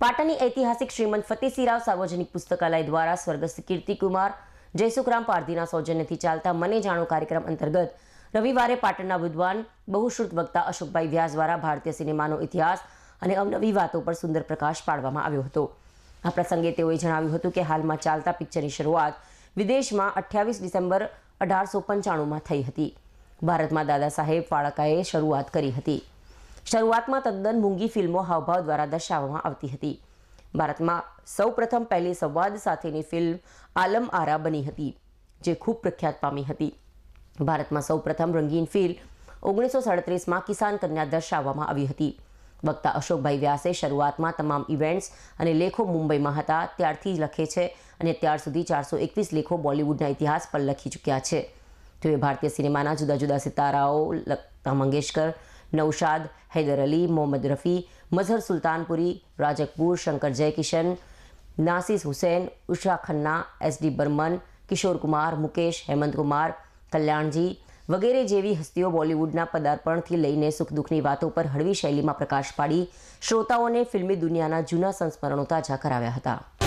પાટણની ઐતિહાસિક શ્રીમંત ફતેસિંહરાવ સાર્વજનિક પુસ્તકાલય દ્વારા સ્વર્ગસ્થ કીર્તિકુમાર જયસુખરામ પારધીના સૌજન્યથી ચાલતા મને જાણો કાર્યક્રમ અંતર્ગત રવિવારે પાટણના વિદ્વાન, બહુશ્રુત વક્તા અશોકભાઈ વ્યાસ દ્વારા ભારતીય સિનેમાનો ઇતિહાસ અને અવનવી વાતો પર સુંદર પ્રકાશ પાડવામાં આવ્યો હતો. આ પ્રસંગે તેઓએ જણાવ્યું હતું કે હાલમાં ચાલતા પિક્ચરની શરૂઆત વિદેશમાં અઠ્યાવીસ ડિસેમ્બર અઢારસો પંચાણુંમાં થઈ હતી. ભારતમાં દાદા સાહેબ ફાળકાએ શરૂઆત કરી હતી. શરૂઆતમાં તદ્દન મૂંગી ફિલ્મો હાવભાવ દ્વારા દર્શાવવામાં આવતી હતી. ભારતમાં સૌપ્રથમ પહેલી સંવાદ સાથેની ફિલ્મ આલમ આરા બની હતી, જે ખૂબ પ્રખ્યાત પામી હતી. ભારતમાં સૌપ્રથમ રંગીન ફિલ્મ ઓગણીસો સાડત્રીસમાં કિસાન કન્યા દર્શાવવામાં આવી હતી. વક્તા અશોકભાઈ વ્યાસે શરૂઆતમાં તમામ ઇવેન્ટ્સ અને લેખો મુંબઈમાં હતા, ત્યારથી જ લખે છે અને ત્યાર સુધી ચારસો એકવીસ લેખો બોલિવૂડના ઇતિહાસ પર લખી ચૂક્યા છે. તેઓએ ભારતીય સિનેમાના જુદા જુદા સિતારાઓ, લતા મંગેશકર નૌશાદ હૈદર અલી મોહમ્મદ રફી મઝહર સુલતાનપુરી રાજકપૂર શંકર જયકિશન નાસિસ હુસૈન ઉષા ખન્ના એસ ડી બર્મન કિશોર કુમાર મુકેશ હેમંત કુમાર કલ્યાણજી વગેરે જેવી હસ્તીઓ બોલિવૂડના પદાર્પણથી લઈને સુખ દુઃખની વાતો પર હળવી શૈલીમાં પ્રકાશ પાડી શ્રોતાઓને ફિલ્મી દુનિયાના જૂના સંસ્મરણો તાજા કરાવ્યા હતા.